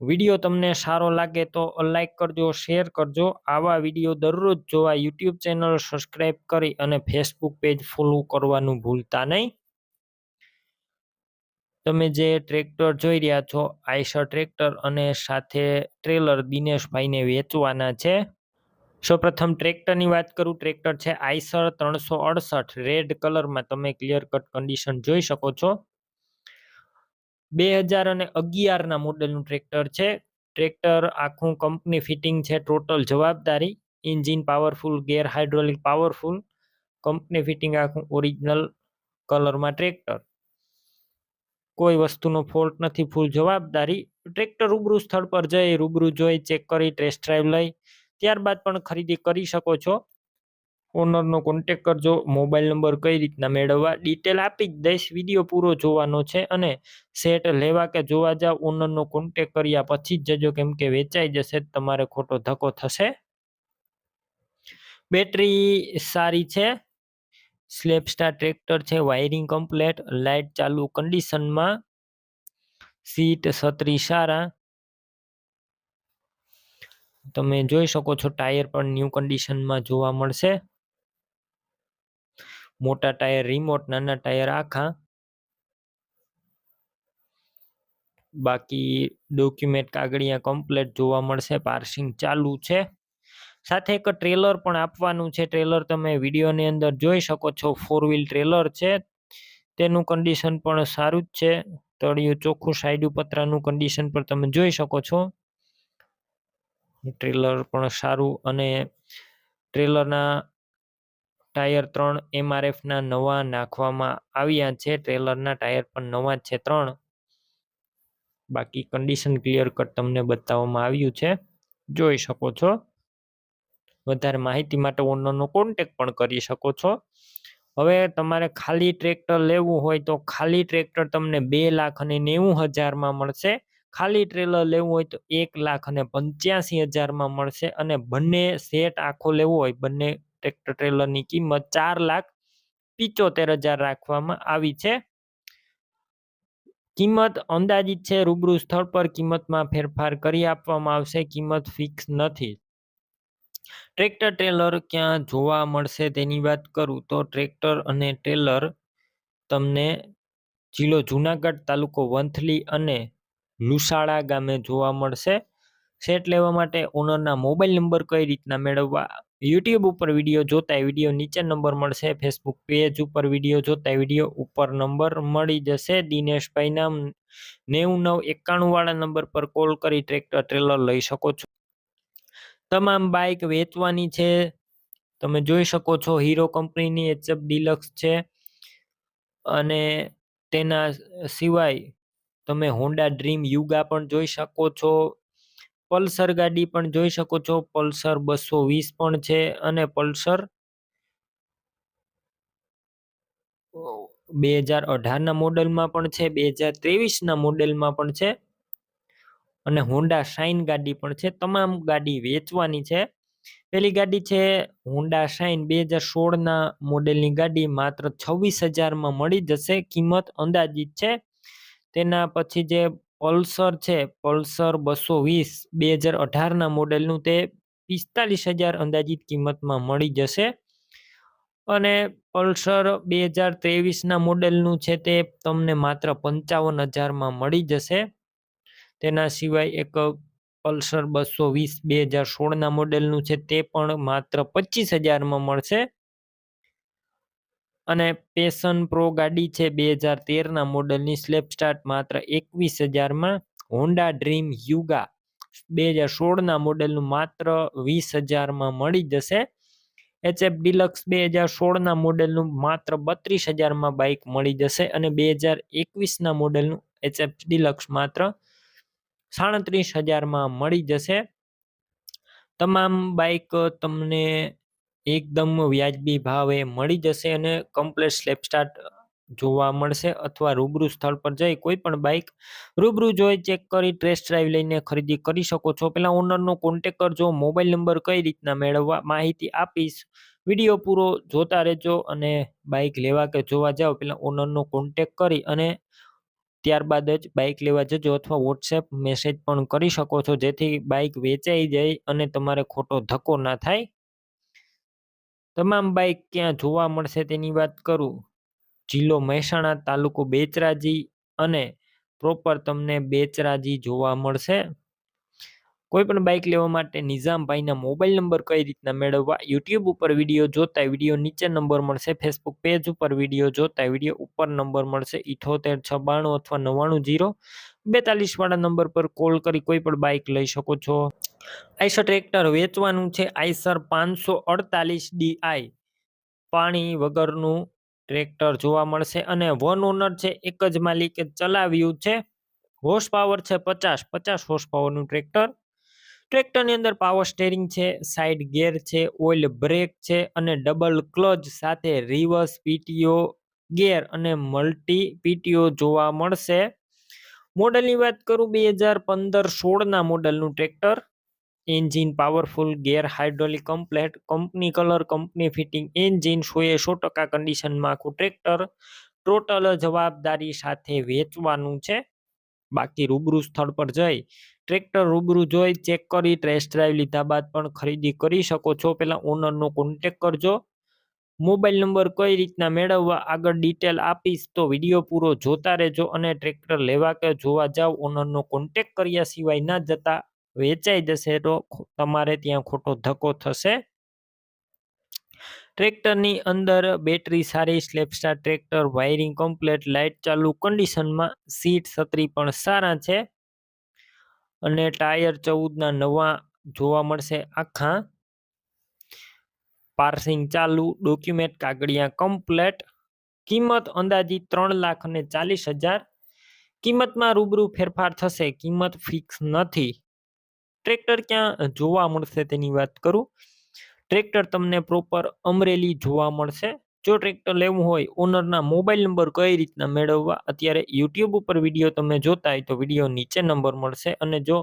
Video તમને સારો લાગે તો લાઇક કરજો શેર કરજો. આવા વીડિયો દરરોજ જોવા યુટ્યુબ ચેનલ સબસ્ક્રાઈબ કરી અને ફેસબુક પેજ ફોલો કરવાનું ભૂલતા નહીં. તમે જે ટ્રેક્ટર જોઈ રહ્યા છો, આઈસર ટ્રેક્ટર અને સાથે ટ્રેલર દિનેશભાઈને વેચવાના છે. સૌપ્રથમ ટ્રેક્ટરની વાત કરું ટ્રેક્ટર છે આઈસર ત્રણસો અડસઠ. રેડ કલરમાં તમે ક્લિયર કટ કન્ડિશન જોઈ શકો છો. બે હજાર અને અગિયારના મોડેલનું ટ્રેક્ટર છે. ટ્રેક્ટર આખું કંપની ફિટિંગ છે, ટોટલ જવાબદારી engine powerful, gear hydraulic powerful, company fitting આખું ઓરિજિનલ કલરમાં ટ્રેક્ટર. કોઈ વસ્તુનો ફોલ્ટ નથી, ફૂલ જવાબદારી. ટ્રેક્ટર રૂબરૂ સ્થળ પર જઈ, રૂબરૂ જોઈ, ચેક કરી, ટેસ્ટ ડ્રાઈવ લઈ, ત્યારબાદ પણ ખરીદી કરી શકો છો. ઓનરનો કોન્ટેક કરજો. મોબાઈલ નંબર કઈ રીતના મેળવવા? ડિટેલ આપી જ દઈશ. વીડિયો પૂરો જોવાનો છે અને સેટ લેવા કે જોવા જાવ, ઓનરનો કોન્ટેક કર્યા પછી જ જજો. કેમ કે વેચાઈ જશે તમારે ખોટો ધક્કો થશે. બેટરી સારી છે. સ્લેપ સ્ટાર ટ્રેક્ટર છે. વાયરિંગ કમ્પ્લેટ લાઇટ ચાલુ કન્ડિશનમાં સીટ છત્રી સારા. તમે જોઈ શકો છો ટાયર પણ ન્યૂ કન્ડિશનમાં જોવા મળશે. મોટા ટાયર રિમોટ નાના ટાયર, આખા. બાકી ડોક્યુમેન્ટ કાગળિયા કમ્પ્લેટ જોવા મળશે પાર્સિંગ ચાલુ છે. સાથે એક ટ્રેલર પણ આપવાનું છે. ટ્રેલર તમે વિડીયોની અંદર જોઈ શકો છો. ફોર વ્હીલ ટ્રેલર છે. તેનું કન્ડિશન પણ સારું જ છે. તળિયું ચોખ્ખું સાઈડ પતરાનું કન્ડિશન પણ તમે જોઈ શકો છો. ટ્રેલર પણ સારું અને ટ્રેલરના ટાયર ત્રણ એમઆરએફના નવા નાખવામાં આવ્યા છે. ટ્રેલરના ટાયર પણ નવા છે ત્રણ. બાકી કન્ડિશન ક્લિયર કટ તમને બતાવવામાં આવ્યું છે. જોઈ શકો છો. વધારે માહિતી માટે ઓનરનો કોન્ટેક પણ કરી શકો છો. હવે તમારે ખાલી ટ્રેક્ટર લેવું હોય તો ખાલી ટ્રેક્ટર તમને બે લાખ અને નેવું હજારમાં મળશે. ખાલી ટ્રેલર લેવું હોય તો એક લાખ અને પંચ્યાસી હજારમાં મળશે અને બંને સેટ આખો લેવો હોય, બંને ટ્રેક્ટર ટ્રેલરની કિંમત ચાર લાખ પિચોતેર હજાર રાખવામાં આવી છે. કિંમત અંદાજિત છે, રૂબરૂ સ્થળ પર કિંમતમાં ફેરફાર કરી આપવામાં આવશે, કિંમત ફિક્સ નથી. ટ્રેક્ટર ટ્રેલર ક્યાં જોવા મળશે તેની વાત કરું તો ટ્રેક્ટર અને ટ્રેલર તમને જિલ્લો જુનાગઢ, તાલુકો વંથલી અને લુસાડા ગામે જોવા મળશે. સેટ લેવા માટે ઓનરના મોબાઈલ નંબર કઈ રીતના મેળવવા યુટ્યુબ ઉપર વીડિયો જોતા વીડિયો નીચે નંબર મળશે ફેસબુક પેજ ઉપર વીડિયો જોતા વીડિયો ઉપર નંબર મળી જશે. દિનેશભાઈ નામ નેવું નવ એકાણું વાળા નંબર પર કોલ કરી ટ્રેક્ટર ટ્રેલર લઈ શકો છો. તમામ બાઇક વેચવાની છે. તમે જોઈ શકો છો હીરો કંપનીની એચએફ ડિલક્સ છે. અને તેના સિવાય તમે હોન્ડા ડ્રીમ યુગા પણ જોઈ શકો છો. પલ્સર ગાડી પણ જોઈ શકો છો. પલ્સર બસો વીસ પણ છે અને પલ્સર બે હજાર અઢારના મોડલમાં પણ છે, બે હજાર ત્રેવીસના મોડેલમાં પણ છે અને હોન્ડા શાઇન ગાડી પણ છે. તમામ ગાડી વેચવાની છે. પેલી ગાડી છે હોન્ડા શાઇન બે હજાર સોળના મોડેલની ગાડી, માત્ર છવ્વીસ હજારમાં મળી જશે. કિંમત અંદાજિત છે. તેના પછી જે પલ્સર છે, પલ્સર બસો વીસ, બે હજાર અઢારના મોડેલનું તે પિસ્તાલીસ હજાર અંદાજિત કિંમતમાં મળી જશે. અને પલ્સર બે હજાર ત્રેવીસના મોડેલનું છે તે તમને માત્ર પંચાવન હજારમાં મળી જશે. તેના સિવાય એક પલ્સર બસો વીસ, બે હજાર સોળના મોડેલનું છે તે પણ માત્ર પચીસ હજારમાં મળશે. અને પેશન પ્રો ગાડી છે બે હજાર તેરના મોડલની સ્લેપ સ્ટાર્ટ માત્ર એકવીસ હજારમાં હોન્ડા ડ્રીમ યુગા બે હજાર સોળના મોડેલનું માત્ર વીસ હજારમાં મળી જશે. એચએફ ડિલક્સ બે હજાર સોળના મોડેલનું માત્ર બત્રીસ હજારમાં બાઇક મળી જશે અને બે હજાર એકવીસના મોડેલનું એચએફ ડિલક્સ માત્ર સાડત્રીસ હજારમાં મળી જશે. તમામ બાઇક તમને એકદમ વ્યાજબી ભાવે મળી જશે અને કમ્પ્લેટ સ્લેપ સ્ટાર્ટ જોવા મળશે અથવા રૂબરૂ સ્થળ પર જઈ કોઈ પણ બાઇક રૂબરૂ જોઈ ચેક કરી ટેસ્ટ ડ્રાઈવ લઈને ખરીદી કરી શકો છો. પેલા ઓનરનો કોન્ટેક કરજો મોબાઈલ નંબર કઈ રીતના મેળવવા માહિતી આપીશ. વીડિયો પૂરો જોતા રહેજો અને બાઇક લેવા કે જોવા જાઓ પેલા ઓનરનો કોન્ટેક કરી અને ત્યારબાદ જ બાઇક લેવા જજો અથવા વોટ્સએપ મેસેજ પણ કરી શકો છો, જેથી બાઇક વેચાઈ જાય અને તમારે ખોટો ધક્કો ના થાય. તમામ બાઇક ક્યાં જોવા મળશે તેની વાત કરું? જિલ્લો મહેસાણા તાલુકો બેચરાજી અને પ્રોપર તમને બેચરાજી જોવા મળશે. કોઈ પણ બાઇક લેવા માટે નિઝામભાઈના મોબાઈલ નંબર કઈ રીતના મેળવવા? યુટ્યુબ ઉપર વીડિયો જોતા વીડિયો નીચે નંબર મળશે. ફેસબુક પેજ ઉપર વીડિયો જોતા વીડિયો ઉપર નંબર મળશે. ઇઠોતેર, છબાણું અથવા નવ્વાણું જીરો બેતાલીસવાળા નંબર પર કોલ કરી કોઈ પણ બાઇક લઈ શકો છો. આઈસર ટ્રેક્ટર વેચવાનું છે. આઈસર પાંચસો અડતાલીસ ડીઆઈ પાણી વગરનું ટ્રેક્ટર જોવા મળશે અને વન ઓનર છે. એક જ માલિકે ચલાવ્યું છે. હોર્સ પાવર છે પચાસ. પચાસ હોર્સ પાવરનું ટ્રેક્ટર ટ્રેક્ટરની અંદર પાવર સ્ટેરિંગ છે સાઇડ ગેર છે ઓઇલ બ્રેક છે અને ડબલ ક્લચ સાથે રિવર્સ પીટીઓ ગેર અને મલ્ટી પીટીઓ જોવા મળશે. મોડલની વાત કરું બે હજાર પંદર સોળના મોડલનું tractor. Engine powerful gear hydraulic complete company colour company fitting engine સો એ સો ટકા કન્ડિશનમાં આખું ટ્રેક્ટર. ટોટલ જવાબદારી સાથે વેચવાનું છે. બાકી રૂબરૂ સ્થળ પર જઈ ટ્રેક્ટર રૂબરૂ જોઈ ચેક કરી ટેસ્ટ ડ્રાઈવ લીધા બાદ પણ ખરીદી કરી શકો છો. પહેલાં ઓનરનો કોન્ટેક કરજો. મોબાઈલ નંબર કઈ રીતના મેળવવા આગળ ડિટેલ આપીશ તો વીડિયો પૂરો જોતા રહેજો અને ટ્રેક્ટર લેવા કે જોવા જાવ ઓનરનો કોન્ટેક કર્યા સિવાય ના જતા વેચાઈ જશે તો તમારે ત્યાં ખોટો ધક્કો થશે. ટ્રેક્ટરની અંદર બેટરી સારી self start tractor wiring complete light ચાલુ કન્ડિશનમાં સીટ છત્રી પણ સારા છે. અને ટાયર ચૌદના નવા જોવા મળશે. આખા પાર્સિંગ ચાલુ, ડોક્યુમેન્ટ કાગળિયા કમ્પ્લેટ, કિંમત અંદાજિત ત્રણ લાખ અને ચાલીસ હજાર. કિંમતમાં રૂબરૂ ફેરફાર થશે, કિંમત ફિક્સ નથી. ટ્રેક્ટર ક્યાં જોવા મળશે તેની વાત કરું? ટ્રેક્ટર તમને પ્રોપર અમરેલી જોવા મળશે. જો ટ્રેક્ટર લેવું હોય ઓનરના મોબાઈલ નંબર કઈ રીતના મેળવવા? અત્યારે યુટ્યુબ ઉપર વીડિયો તમે જોતા હોય તો વીડિયો નીચે નંબર મળશે અને જો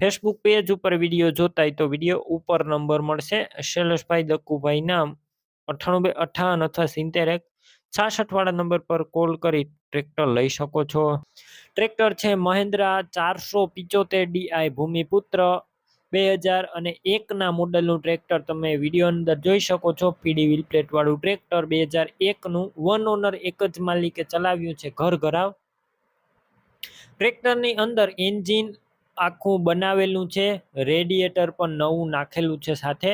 ફેસબુક પેજ ઉપર વીડિયો જોતા હોય તો વીડિયો ઉપર નંબર મળશે. શૈલેષભાઈ દક્કુભાઈ નામ અઠ્ઠાણું બે અઠાવન અથવા સિત્તેર એક છાસઠવાળા નંબર પર કોલ કરી ટ્રેક્ટર લઈ શકો છો. ટ્રેક્ટર છે મહેન્દ્રા ચારસો પિચોતેર ડીઆઈ ભૂમિપુત્ર. બે હજાર અને એકના મોડલનું ટ્રેક્ટર તમે વીડિયો અંદર જોઈ શકો છો. પીડી વ્હીલ પ્લેટવાળું ટ્રેક્ટર બે હજાર એકનું વન ઓનર એક જ માલિકે ચલાવ્યું છે ઘર ઘરાવ. ટ્રેક્ટરની અંદર એન્જિન આખું બનાવેલું છે રેડિએટર પણ નવું નાખેલું છે સાથે.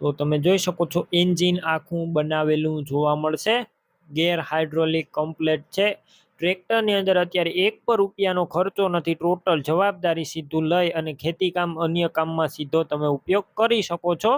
તો તમે જોઈ શકો છો એન્જિન આખું બનાવેલું જોવા મળશે. ગેર હાઇડ્રોલિક કમ્પ્લેટ છે. ટ્રેક્ટરની અંદર અત્યારે એક પર રૂપિયાનો ખર્ચો નથી. ટોટલ જવાબદારી સીધું લઈ અને ખેતીકામ અન્ય કામમાં સીધો તમે ઉપયોગ કરી શકો છો.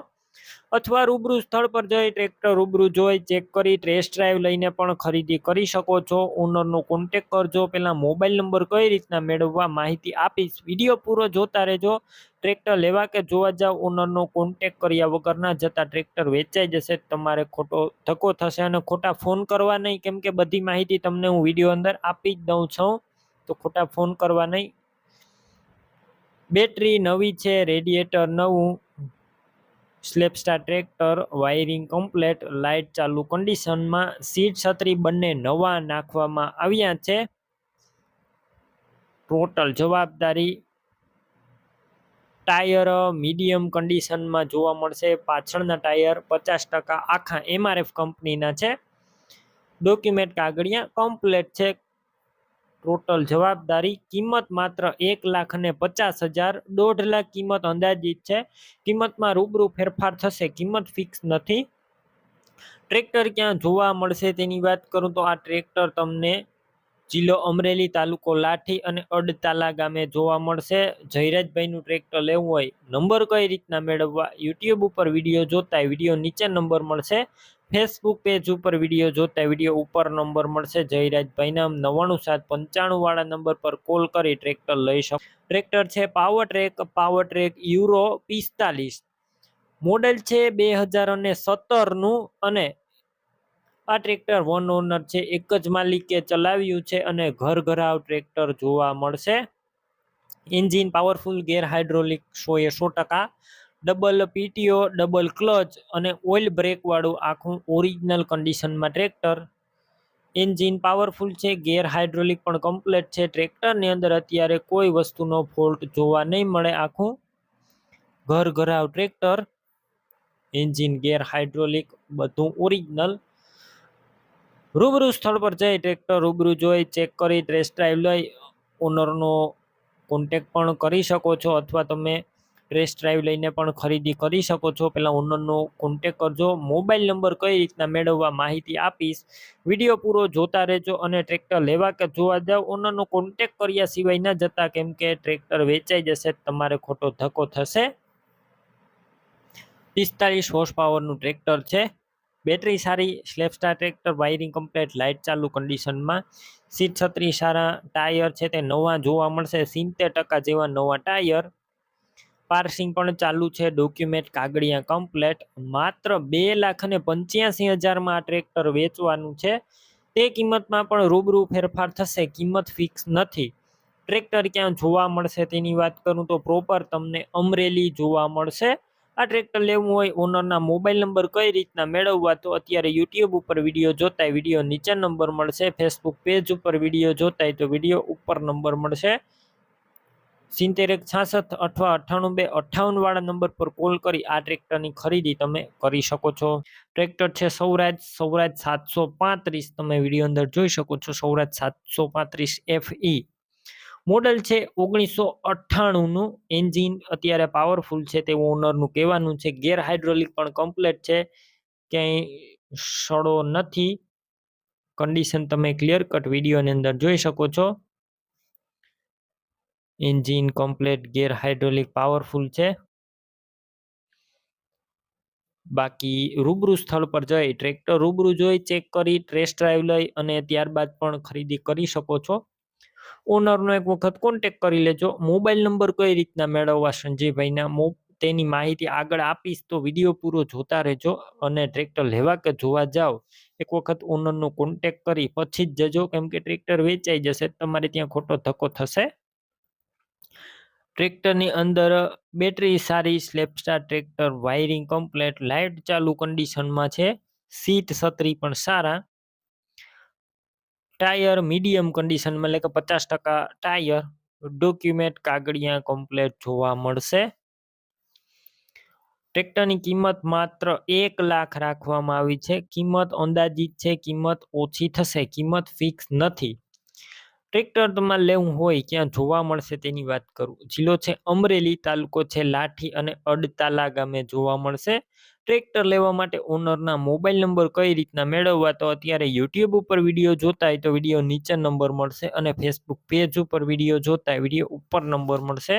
અથવા રૂબરૂ સ્થળ પર જઈ ટ્રેક્ટર રૂબરૂ જોઈ ચેક કરી ટેસ્ટ ડ્રાઈવ લઈને પણ ખરીદી કરી શકો છો. ઓનરનો કોન્ટેક કરજો. પહેલાં મોબાઈલ નંબર કઈ રીતના મેળવવા માહિતી આપીશ. વીડિયો પૂરો જોતા રહેજો. ટ્રેક્ટર લેવા કે જોવા જાવ ઓનરનો કોન્ટેક કર્યા વગરના જતાં ટ્રેક્ટર વેચાઈ જશે. તમારે ખોટો ધક્કો થશે અને ખોટા ફોન કરવા નહીં. કેમ કે બધી માહિતી તમને હું વીડિયો અંદર આપી જ દઉં છું. તો ખોટા ફોન કરવા નહીં. બેટરી નવી છે રેડિએટર નવું. Self start, tractor, wiring, complete, light, ચાલુ કન્ડિશનમાં સીટ છત્રી બંને નવા નાખવામાં આવ્યા છે. ટોટલ જવાબદારી ટાયર મીડિયમ કન્ડિશનમાં જોવા મળશે. પાછળના ટાયર પચાસ ટકા આખા એમઆરએફ કંપનીના છે. ડોક્યુમેન્ટ કાગળિયા, કમ્પ્લેટ છે. ટોટલ જવાબદારી કિંમત માત્ર એક લાખ અને પચાસ હજાર દોઢ લાખ કિંમત અંદાજિત છે. કિંમતમાં રૂબરૂ ફેરફાર થશે, કિંમત ફિક્સ નથી. ટ્રેક્ટર ક્યાં જોવા મળશે તેની વાત કરું તો આ ટ્રેક્ટર તમને જિલ્લો અમરેલી તાલુકો લાઠી અને અડતાલા ગામે જોવા મળશે. જયરાજભાઈનું ટ્રેક્ટર લેવું હોય, નંબર કઈ રીતના મેળવવા યુટ્યુબ ઉપર વીડિયો જોતા વીડિયો નીચે નંબર મળશે. ફેસબુક પેજ ઉપર વીડિયો જોતા વીડિયો ઉપર નંબર મળશે. જયરાજભાઈના નવ્વાણું સાત પંચાણું વાળા નંબર પર કોલ કરી ટ્રેક્ટર લઈ શકો. ટ્રેક્ટર છે Powertrac Powertrac Euro પિસ્તાલીસ. મોડેલ છે બે હજાર અને સત્તરનું અને આ ટ્રેક્ટર વન ઓનર છે, એક જ માલિકે ચલાવ્યું છે અને ઘર ઘરાવ ટ્રેક્ટર જોવા મળશે. એન્જિન પાવરફુલ ગેર હાઇડ્રોલિક સો એ સો ટકા ડબલ પીટીઓ ડબલ ક્લચ અને ઓઇલ બ્રેકવાળું આખું ઓરિજિનલ કન્ડિશનમાં ટ્રેક્ટર. એન્જિન પાવરફુલ છે, ગેર હાઇડ્રોલિક પણ કમ્પ્લેટ છે. ટ્રેક્ટરની અંદર અત્યારે કોઈ વસ્તુનો ફોલ્ટ જોવા નહીં મળે આખું ઘર ઘરાવ ટ્રેક્ટર. એન્જિન ગેર હાઇડ્રોલિક બધું ઓરિજિનલ રૂબરૂ સ્થળ પર જઈ ટ્રેક્ટર રૂબરૂ જોઈ ચેક કરી ટેસ્ટ ડ્રાઈવ લઈ. ઓનરનો કોન્ટેક પણ કરી શકો છો અથવા તમે ટેસ્ટ ડ્રાઈવ લઈને પણ ખરીદી કરી શકો છો. પહેલાં ઓનરનો કોન્ટેક કરજો. મોબાઈલ નંબર કઈ રીતના મેળવવા માહિતી આપીશ. વીડિયો પૂરો જોતા રહેજો અને ટ્રેક્ટર લેવા કે જોવા જાવ. ઓનરનો કોન્ટેક કર્યા સિવાય ન જતા, કેમ કે ટ્રેક્ટર વેચાઈ જશે, તમારે ખોટો ધક્કો થશે. પિસ્તાલીસ હોર્સ પાવરનું ટ્રેક્ટર છે. બેટરી સારી self start tractor, wiring complete, light ચાલુ કન્ડિશનમાં. સીટ છત્રી સારા, ટાયર છે તે નવા જોવા મળશે. સિત્તેર ટકા જેવા નવા ટાયર. પાર્સિંગ પણ ચાલુ છે. ડોક્યુમેન્ટ કાગળિયા કમ્પ્લેટ. માત્ર બે લાખ અને પંચ્યાસી હજારમાં આ ટ્રેક્ટર વેચવાનું છે. તે કિંમતમાં પણ રૂબરૂ ફેરફાર થશે. કિંમત ફિક્સ નથી. ટ્રેક્ટર ક્યાં જોવા મળશે તેની વાત કરું તો પ્રોપર તમને અમરેલી જોવા મળશે. આ ટ્રેક્ટર લેવું હોય ઓનરના મોબાઈલ નંબર કઈ રીતના મેળવવા, તો અત્યારે યુટ્યુબ ઉપર વીડિયો જોતા વીડિયો નીચે નંબર મળશે ફેસબુક પેજ ઉપર વીડિયો જોતા તો વીડિયો ઉપર નંબર મળશે. સિત્તેર એક છાસઠ અથવા અઠ્ઠાણું બે અઠ્ઠાવનવાળા નંબર પર કોલ કરી, આ ટ્રેક્ટરની ખરીદી તમે કરી શકો છો. ટ્રેક્ટર છે સૌરાજ સૌરાજ સાતસો પાંત્રીસ, તમે વીડિયો અંદર જોઈ શકો છો, સૌરાજ સાતસો પાંત્રીસ એફ મોડલ છે ઓગણીસો અઠ્ઠાણુંનું. એન્જિન અત્યારે પાવરફુલ છે તેવું ઓનરનું કહેવાનું છે. ગેર હાઇડ્રોલિક પણ કમ્પ્લેટ છે. ક્યાંય સડો નથી. કન્ડિશન તમે ક્લિયર કટ વિડીયોની અંદર જોઈ શકો છો. Engine complete gear hydraulic powerful છે. બાકી રૂબરૂ સ્થળ પર જઈ ટ્રેક્ટર રૂબરૂ જોઈ ચેક કરી ટેસ્ટ ડ્રાઈવ લઈ અને ત્યારબાદ પણ ખરીદી કરી શકો છો. ઓનરનો એક વખત કોન્ટેક કરી લેજો. મોબાઈલ નંબર કઈ રીતના મેળવવા સંજયભાઈના મો, તેની માહિતી આગળ આપીશ તો વીડિયો પૂરો જોતા રહેજો અને ટ્રેક્ટર લેવા કે જોવા જાઓ, એક વખત ઓનરનો કોન્ટેક કરી પછી જ જજો. કેમ કે ટ્રેક્ટર વેચાઈ જશે, તમારે ત્યાં ખોટો ધક્કો થશે. ટ્રેક્ટરની અંદર બેટરી સારી self start tractor wiring complete light ચાલુ કન્ડિશનમાં છે. સીટ છત્રી પણ સારા. ટાયર મીડિયમ કન્ડિશનમાં એટલે કે પચાસ ટકા ટાયર ડોક્યુમેન્ટ કાગળિયા કમ્પ્લેટ જોવા મળશે. ટ્રેક્ટરની કિંમત માત્ર એક લાખ રાખવામાં આવી છે. કિંમત અંદાજિત છે, કિંમત ઓછી થશે, કિંમત ફિક્સ નથી. ટ્રેક્ટર તમારે લેવું હોય, ક્યાં જોવા મળશે તેની વાત કરું. જિલ્લો છે અમરેલી, તાલુકો છે લાઠી અને અડતાલા ગામે જોવા મળશે. ટ્રેક્ટર લેવા માટે ઓનરના મોબાઈલ નંબર કઈ રીતના મેળવવા? તો અત્યારે યુટ્યુબ ઉપર વીડિયો જોતા હોય તો વીડિયો નીચે નંબર મળશે અને ફેસબુક પેજ ઉપર વીડિયો જોતા વીડિયો ઉપર નંબર મળશે.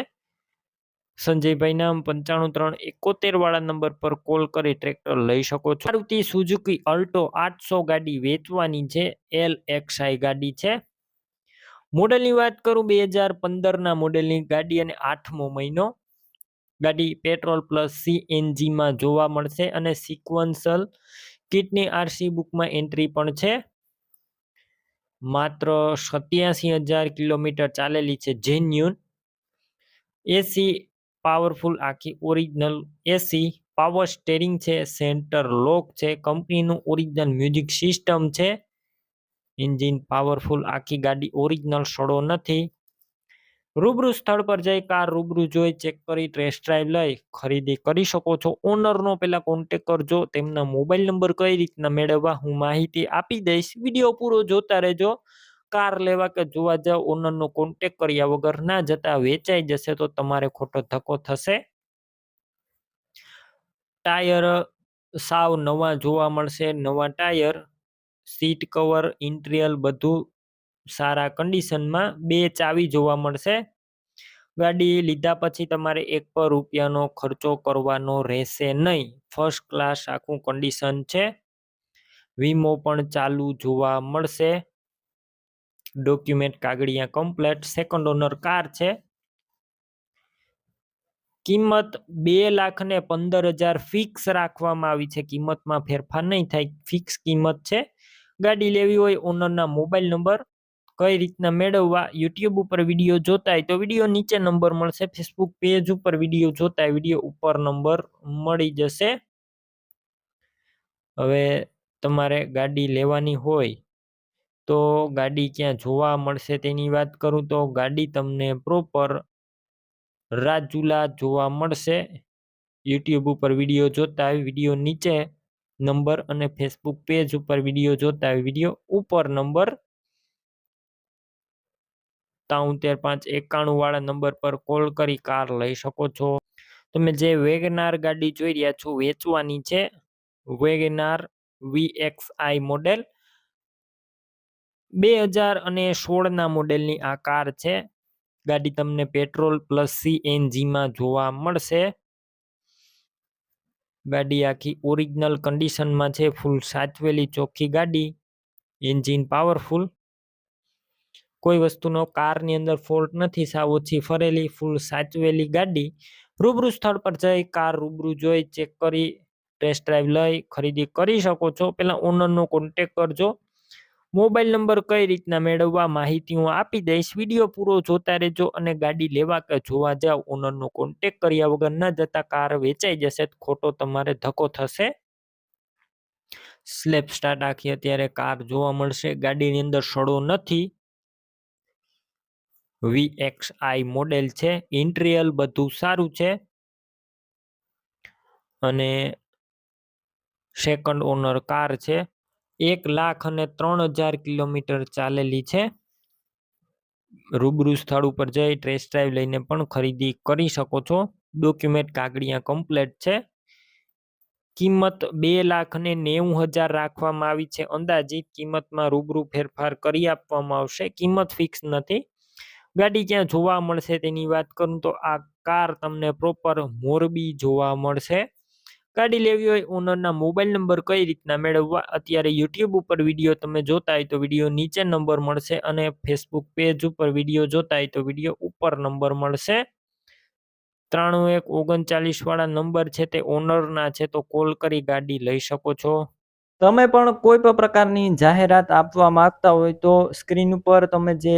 સંજયભાઈ નામ પંચાણું ત્રણ એકોતેર વાળા નંબર પર કોલ કરી ટ્રેક્ટર લઈ શકો છો. મારુતિ સુઝુકી અલ્ટો આઠસો ગાડી વેચવાની છે એલ એક્સઆઈ ગાડી છે. મોડલની વાત કરું, બે હજાર પંદરના મોડેલની ગાડી અને આઠમો મહિનો. ગાડી પેટ્રોલ પ્લસ સીએનજીમાં જોવા મળશે અને સિક્વન્સલ કિટની આરસી બુકમાં એન્ટ્રી પણ છે. માત્ર સત્યાસી હજાર કિલોમીટર ચાલેલી છે જેન્યુન એસી પાવરફુલ આખી ઓરિજિનલ એસી પાવર સ્ટેરિંગ છે સેન્ટર લોક છે, કંપનીનું ઓરિજિનલ મ્યુઝિક સિસ્ટમ છે. એન્જિન પાવરફુલ આખી ગાડી ઓરિજિનલ સડો નથી. રૂબરૂ સ્થળ પર જઈ કાર રૂબરૂ જોઈ ચેક કરી ટેસ્ટ ડ્રાઈવ લઈ, ખરીદી કરી શકો છો. ઓનરનો પહેલા કોન્ટેક કરજો, તેમના મોબાઈલ નંબર કઈ રીતના મેળવવા હું માહિતી આપી દઈશ. વીડિયો પૂરો જોતા રહેજો. કાર લેવા કે જોવા જાવ ઓનરનો કોન્ટેક કર્યા વગર ના જતા વેચાઈ જશે તો તમારે ખોટો ધક્કો થશે. ટાયર સાવ નવા જોવા મળશે. નવા ટાયર સીટ કવર ઇન્ટ્રીયલ બધું સારા કન્ડિશનમાં બે ચાવી જોવા મળશે. ગાડી લીધા પછી તમારે એક પર રૂપિયાનો ખર્ચો કરવાનો રહેશે નહીં. ફર્સ્ટ ક્લાસ આખું કન્ડિશન છે. વીમો પણ ચાલુ જોવા મળશે. ડોક્યુમેન્ટ કાગળિયા કમ્પ્લેટ સેકન્ડ ઓનર કાર છે. કિંમત બે લાખ ને પંદર હજાર ફિક્સ રાખવામાં આવી છે. કિંમતમાં ફેરફાર નહીં થાય. ફિક્સ કિંમત છે. ગાડી લેવી હોય ઓનરના મોબાઈલ નંબર કઈ રીતના મેળવવા યુટ્યુબ ઉપર વીડિયો જોતા હોય તો વીડિયો નીચે નંબર મળશે. ફેસબુક પેજ ઉપર વીડિયો જોતા વીડિયો ઉપર નંબર મળી જશે. હવે તમારે ગાડી લેવાની હોય તો ગાડી ક્યાં જોવા મળશે તેની વાત કરું તો ગાડી તમને પ્રોપર રાજુલા જોવા મળશે. યુટ્યુબ ઉપર વીડિયો જોતા વીડિયો નીચે નંબર અને ફેસબુક પેજ ઉપર વીડિયો જોતા વીડિયો ઉપર નંબર તાઉતેર પાંચ એકાણું વાળા નંબર પર કોલ કરી કાર લઈ શકો છો. તમે જે વેગનાર ગાડી જોઈ રહ્યા છો વેચવાની છે. વેગનાર વીએક્સઆઈ મોડેલ બે હજાર અને સોળના મોડેલની આ કાર છે. ગાડી તમને પેટ્રોલ પ્લસ સીએનજીમાં જોવા મળશે. ગાડી આખી ઓરિજિનલ કન્ડિશનમાં છે ફૂલ સાચવેલી ચોખ્ખી ગાડી. એન્જિન પાવરફુલ કોઈ વસ્તુનો કારની અંદર ફોલ્ટ નથી સાવ ઓછી ફરેલી, ફૂલ સાચવેલી ગાડી, રૂબરૂ સ્થળ પર જઈ, કાર રૂબરૂ જોઈ ચેક કરી ટેસ્ટ ડ્રાઈવ લઈ, ખરીદી કરી શકો છો. પહેલાં ઓનરનો કોન્ટેક કરજો. મોબાઈલ નંબર કઈ રીતના મેળવવા માહિતી હું આપી દઈશ. વીડિયો પૂરો જોતા રહેજો અને ગાડી લેવા કે જોવા જાવ ઓનરનો કોન્ટેક કર્યા વગર ન જતા કાર વેચાઈ જશે ખોટો તમારે ધક્કો થશે. સ્લેપ સ્ટાર્ટ આખી અત્યારે કાર જોવા મળશે. ગાડીની અંદર સડો નથી. વી એક્સ આઈ મોડેલ છે. ઇન્ટ્રિયલ બધું સારું છે. અને સેકન્ડ ઓનર કાર છે. એક લાખ અને ત્રણ હજાર કિલોમીટર ચાલેલી છે. રૂબરૂ સ્થળ ઉપર જઈ ટેસ્ટ ડ્રાઈવ લઈને પણ ખરીદી કરી શકો છો. ડોક્યુમેન્ટ કાગળિયા કમ્પ્લેટ છે. કિંમત બે લાખ ને નેવું હજાર રાખવામાં આવી છે. અંદાજિત કિંમતમાં રૂબરૂ ફેરફાર કરી આપવામાં આવશે. કિંમત ફિક્સ નથી. ગાડી ક્યાં જોવા મળશે તેની વાત કરું તો આ કાર તમને પ્રોપર મોરબી જોવા મળશે. ગાડી લેવી હોય ઓનરના મોબાઈલ નંબર કઈ રીતના મેળવવા? અત્યારે યુટ્યુબ ઉપર વીડિયો તમે જોતા હોય તો વીડિયો નીચે નંબર મળશે અને ફેસબુક પેજ ઉપર વીડિયો જોતા હોય તો વીડિયો ઉપર નંબર મળશે. ત્રાણું એક ઓગણચાલીસ વાળા નંબર છે તે ઓનરના છે તો કોલ કરી ગાડી લઈ શકો છો. તમે પણ કોઈ પણ પ્રકારની જાહેરાત આપવા માંગતા હોય તો સ્ક્રીન ઉપર તમે જે